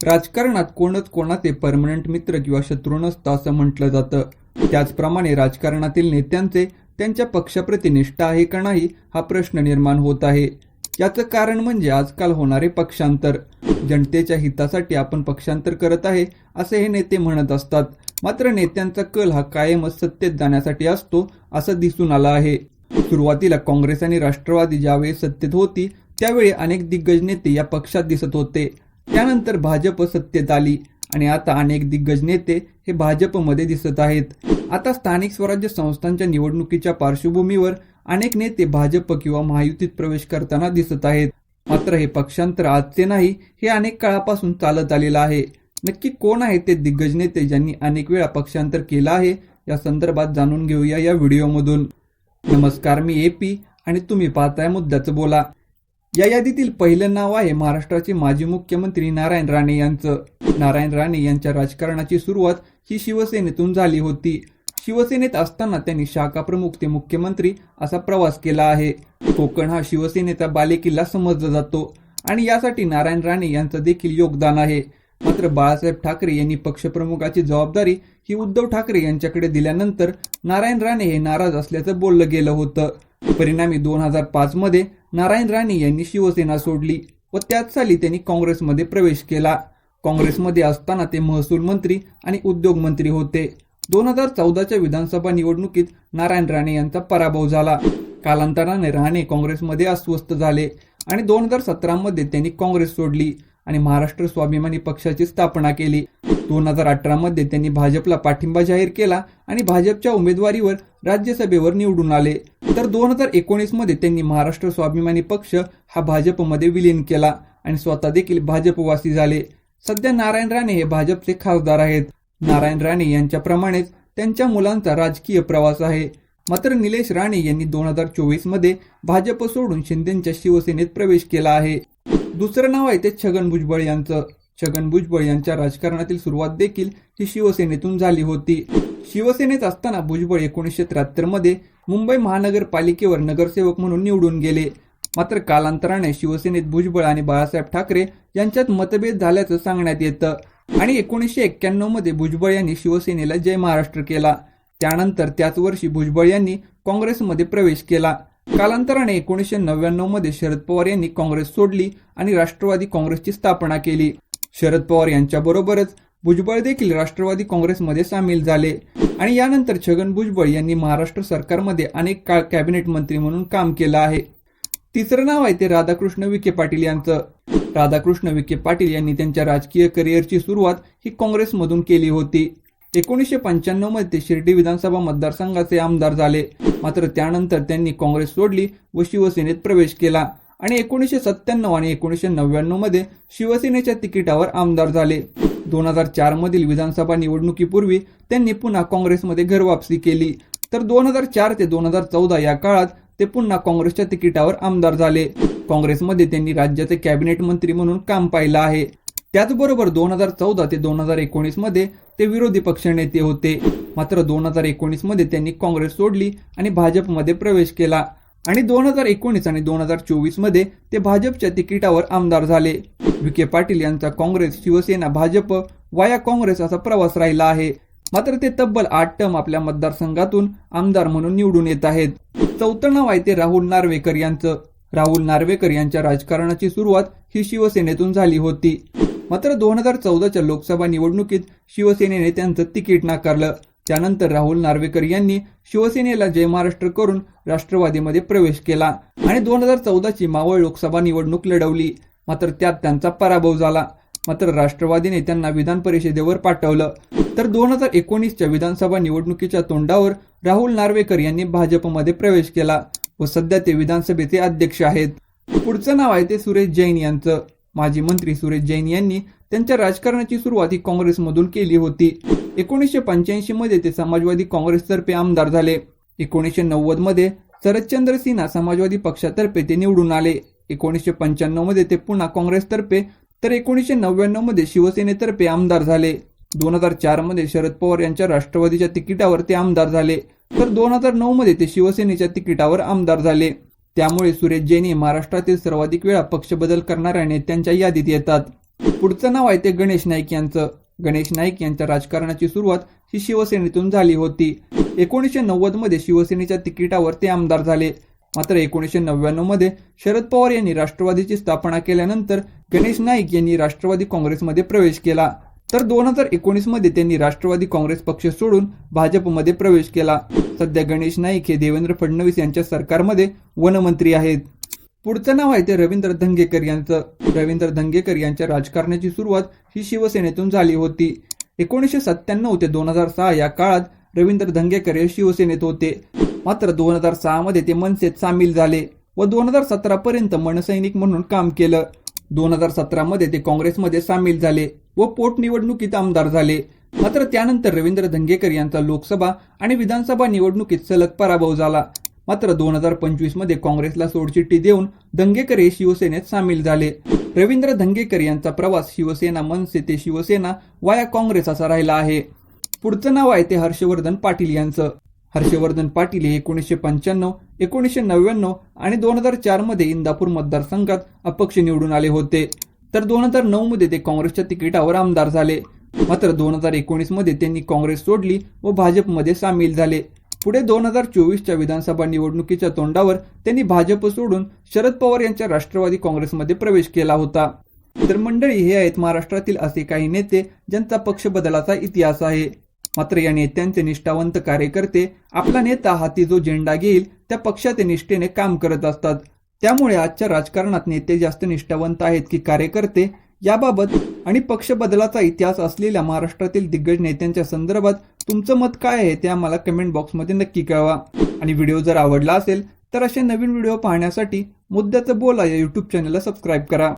राजकारणात कोणच कोणाचे परमनंट मित्र किंवा शत्रू नसतं असं म्हटलं जातं. त्याचप्रमाणे राजकारणातील नेत्यांचे त्यांच्या पक्षाप्रती निष्ठा आहे का नाही हा प्रश्न निर्माण होत आहे. याचं कारण म्हणजे आजकाल होणारे पक्षांतर. जनतेच्या हितासाठी आपण पक्षांतर करत आहे असे हे नेते म्हणत असतात. मात्र नेत्यांचा कल हा कायमच सत्तेत जाण्यासाठी असतो असं दिसून आलं आहे. सुरुवातीला काँग्रेस आणि राष्ट्रवादी ज्यावेळी सत्तेत होती त्यावेळी अनेक दिग्गज नेते या पक्षात दिसत होते. त्यानंतर भाजप सत्तेत आली आणि आता अनेक दिग्गज नेते हे भाजपमध्ये दिसत आहेत. आता स्थानिक स्वराज्य संस्थांच्या निवडणुकीच्या पार्श्वभूमीवर अनेक नेते भाजप किंवा महायुतीत प्रवेश करताना दिसत आहेत. मात्र हे पक्षांतर आजचे नाही हे अनेक काळापासून चालत आलेलं आहे. नक्की कोण आहे ते दिग्गज नेते ज्यांनी अनेक वेळा पक्षांतर केलं आहे या संदर्भात जाणून घेऊया या व्हिडिओमधून. नमस्कार मी ए पी आणि तुम्ही पाहताय मुद्द्याचं बोला. या यादीतील पहिलं नाव आहे महाराष्ट्राचे माजी मुख्यमंत्री नारायण राणे यांचं. नारायण राणे यांच्या राजकारणाची सुरुवात ही शिवसेनेतून झाली होती. शिवसेनेत असताना त्यांनी शाखा प्रमुख ते मुख्यमंत्री असा प्रवास केला आहे. कोकण हा शिवसेनेचा बालेकिल्ला समजला जातो आणि यासाठी नारायण राणे यांचं देखील योगदान आहे. मात्र बाळासाहेब ठाकरे यांनी पक्षप्रमुखाची जबाबदारी ही उद्धव ठाकरे यांच्याकडे दिल्यानंतर नारायण राणे हे नाराज असल्याचं बोललं गेलं होतं. परिणामी दोन हजार पाच मध्ये नारायण राणे यांनी शिवसेना सोडली व त्याच साली त्यांनी काँग्रेसमध्ये प्रवेश केला. काँग्रेसमध्ये असताना ते महसूल मंत्री आणि उद्योग मंत्री होते. दोन हजार चौदाच्या विधानसभा निवडणुकीत नारायण राणे यांचा पराभव झाला. कालांतराने राणे काँग्रेसमध्ये अस्वस्थ झाले आणि दोन हजार सतरामध्ये त्यांनी काँग्रेस सोडली. आणि महाराष्ट्र स्वाभिमानी पक्षाची स्थापना केली. दोन हजार अठरामध्ये त्यांनी भाजपला पाठिंबा जाहीर केला आणि भाजपच्या उमेदवारीवर राज्यसभेवर निवडून आले. तर दोन हजार एकोणीसमध्ये त्यांनी महाराष्ट्र स्वाभिमानी पक्ष हा भाजपमध्ये विलीन केला आणि स्वतः देखील भाजपवासी झाले. सध्या नारायण राणे हे भाजपचे खासदार आहेत. नारायण राणे यांच्याप्रमाणेच त्यांच्या मुलांचा राजकीय प्रवास आहे. मात्र निलेश राणे यांनी दोन हजार चोवीसमध्ये भाजप सोडून शिंदेच्या शिवसेनेत प्रवेश केला आहे. दुसरं नाव आहे ते छगन भुजबळ यांचं. छगन भुजबळ यांच्या राजकारणातील सुरुवात देखील ही शिवसेनेतून झाली होती. शिवसेनेत असताना भुजबळ एकोणीसशे त्र्याहत्तरमध्ये मुंबई महानगरपालिकेवर नगरसेवक म्हणून निवडून गेले. मात्र कालांतराने शिवसेनेत भुजबळ आणि बाळासाहेब ठाकरे यांच्यात मतभेद झाल्याचं सांगण्यात येतं. आणि एकोणीसशे एक्क्याण्णवमध्ये भुजबळ यांनी शिवसेनेला जय महाराष्ट्र केला. त्यानंतर त्याच वर्षी भुजबळ यांनी काँग्रेसमध्ये प्रवेश केला. कालांतराने एकोणीसशे नव्याण्णवमध्ये शरद पवार यांनी काँग्रेस सोडली आणि राष्ट्रवादी काँग्रेसची स्थापना केली. शरद पवार यांच्याबरोबरच भुजबळ देखील राष्ट्रवादी काँग्रेसमध्ये सामील झाले. आणि यानंतर छगन भुजबळ यांनी महाराष्ट्र सरकारमध्ये अनेक काळ कॅबिनेट मंत्री म्हणून काम केलं आहे. तिसरं नाव आहे ते राधाकृष्ण विखे पाटील यांचं. राधाकृष्ण विखे पाटील यांनी त्यांच्या राजकीय करिअरची सुरुवात ही काँग्रेसमधून केली होती. एकोणीसशे पंच्याण्णवमध्ये ते शिर्डी विधानसभा मतदारसंघाचे आमदार झाले. मात्र त्यानंतर त्यांनी काँग्रेस सोडली व शिवसेनेत प्रवेश केला आणि एकोणीसशे सत्त्याण्णव आणि एकोणीसशे नव्याण्णवमध्ये शिवसेनेच्या तिकिटावर आमदार झाले. दोन हजार चारमधील विधानसभा निवडणुकीपूर्वी त्यांनी पुन्हा काँग्रेसमध्ये घरवापसी केली. तर दोन हजार चार ते दोन हजार चौदा या काळात ते पुन्हा काँग्रेसच्या तिकिटावर आमदार झाले. काँग्रेसमध्ये त्यांनी राज्याचे कॅबिनेट मंत्री म्हणून काम पाहिलं आहे. त्याचबरोबर दोन हजार चौदा ते दोन हजार एकोणीसमध्ये ते विरोधी पक्षनेते होते. मात्र दोन हजार एकोणीसमध्ये त्यांनी काँग्रेस सोडली आणि भाजपमध्ये प्रवेश केला. आणि दोन हजार एकोणीस आणि दोन हजार चोवीसमध्ये ते भाजपच्या तिकिटावर आमदार झाले. विखे पाटील यांचा काँग्रेस शिवसेना भाजप वाया काँग्रेस असा प्रवास राहिला आहे. मात्र ते तब्बल आठ टर्म आपल्या मतदारसंघातून आमदार म्हणून निवडून येत आहेत. चौथं नाव आहे ते राहुल नार्वेकर यांचं. राहुल नार्वेकर यांच्या राजकारणाची सुरुवात ही शिवसेनेतून झाली होती. मात्र दोन हजार चौदाच्या लोकसभा निवडणुकीत शिवसेनेने त्यांचं तिकीट नाकारलं. त्यानंतर राहुल नार्वेकर यांनी शिवसेनेला जय महाराष्ट्र करून राष्ट्रवादीमध्ये प्रवेश केला आणि दोन हजार चौदाची मावळ लोकसभा निवडणूक लढवली. मात्र त्यात त्यांचा पराभव झाला. मात्र राष्ट्रवादीने त्यांना विधान परिषदेवर पाठवलं. तर दोन हजार एकोणीसच्या विधानसभा निवडणुकीच्या तोंडावर राहुल नार्वेकर यांनी भाजपमध्ये प्रवेश केला व सध्या ते विधानसभेचे अध्यक्ष आहेत. पुढचं नाव आहे ते सुरेश जैन यांचं. माजी मंत्री सुरेश जैन यांनी त्यांच्या राजकारणाची सुरुवात ही काँग्रेसमधून केली होती. एकोणीसशे पंच्याऐंशी मध्ये ते समाजवादी काँग्रेसतर्फे आमदार झाले. एकोणीसशे नव्वदमध्ये शरदचंद्र सिन्हा समाजवादी पक्षातर्फे ते निवडून आले. एकोणीसशे पंच्याण्णवमध्ये ते पुन्हा काँग्रेसतर्फे तर एकोणीसशे नव्याण्णवमध्ये शिवसेनेतर्फे आमदार झाले. दोन हजार चारमध्ये शरद पवार यांच्या राष्ट्रवादीच्या तिकिटावर ते आमदार झाले. तर दोन हजार नऊ मध्ये ते शिवसेनेच्या तिकिटावर आमदार झाले. त्यामुळे सुरेश जैन हे महाराष्ट्रातील सर्वाधिक वेळा पक्षबदल करणाऱ्या नेत्यांच्या यादीत येतात. पुढचं नाव आहे ते गणेश नाईक यांचं. गणेश नाईक यांच्या राजकारणाची सुरुवात ही शिवसेनेतून झाली होती. एकोणीसशे नव्वदमध्ये शिवसेनेच्या तिकिटावर ते आमदार झाले. मात्र एकोणीसशे नव्याण्णवमध्ये शरद पवार यांनी राष्ट्रवादीची स्थापना केल्यानंतर गणेश नाईक यांनी राष्ट्रवादी काँग्रेसमध्ये प्रवेश केला. तर दोन हजार एकोणीसमध्ये त्यांनी राष्ट्रवादी काँग्रेस पक्ष सोडून भाजपमध्ये प्रवेश केला. सध्या गणेश नाईक हे देवेंद्र फडणवीस यांच्या सरकारमध्ये वनमंत्री आहेत. पुढचं नाव आहे ते रवींद्र धंगेकर यांचं. रवींद्र धंगेकर यांच्या राजकारणाची सुरुवात ही शिवसेनेतून झाली होती. एकोणीसशे सत्त्याण्णव ते दोन हजार सहा या काळात रवींद्र धंगेकर हे शिवसेनेत होते. मात्र दोन हजार सहा मध्ये ते मनसेत सामील झाले व दोन हजार सतरा पर्यंत मनसैनिक म्हणून काम केलं. दोन हजार सतरामध्ये ते काँग्रेसमध्ये सामील झाले. व पोटनिवडणुकीत आमदार झाले. मात्र त्यानंतर रवींद्र धंगेकर यांचा लोकसभा आणि विधानसभा निवडणुकीत सलग पराभव झाला. मात्र दोन हजार पंचवीसमध्ये काँग्रेसला सोडचिठ्ठी देऊन धंगेकर हे शिवसेनेत सामील झाले. रवींद्र धंगेकर यांचा प्रवास शिवसेना मनसे ते शिवसेना वाया काँग्रेस असा राहिला आहे. पुढचं नाव आहे ते हर्षवर्धन पाटील यांचं. हर्षवर्धन पाटील हे एकोणीसशे पंच्याण्णव एकोणीसशे नव्याण्णव आणि दोन हजार चारमध्ये इंदापूर मतदारसंघात अपक्ष निवडून आले होते. तर दोन हजार नऊ मध्ये ते काँग्रेसच्या तिकिटावर आमदार झाले. मात्र दोन हजार एकोणीसमध्ये त्यांनी काँग्रेस सोडली व भाजपमध्ये सामील झाले. पुढे दोन हजार चोवीसच्या विधानसभा निवडणुकीच्या तोंडावर त्यांनी भाजप सोडून शरद पवार यांच्या राष्ट्रवादी काँग्रेसमध्ये प्रवेश केला होता. तर मंडळी हे आहेत महाराष्ट्रातील असे काही नेते ज्यांचा पक्ष बदलाचा इतिहास आहे. मात्र या नेत्यांचे निष्ठावंत कार्यकर्ते आपला नेता हाती जो झेंडा घेईल त्या पक्षाचे निष्ठेने काम करत असतात. त्यामुळे आजच्या राजकारणात नेते जास्त निष्ठावंत आहेत की कार्यकर्ते याबाबत आणि पक्ष बदलाचा इतिहास असलेल्या महाराष्ट्रातील दिग्गज नेत्यांच्या संदर्भात तुमचं मत काय आहे ते आम्हाला कमेंट बॉक्समध्ये नक्की कळवा. आणि व्हिडिओ जर आवडला असेल तर असे नवीन व्हिडिओ पाहण्यासाठी मुद्द्याचं बोला या युट्यूब चॅनलला सबस्क्राईब करा.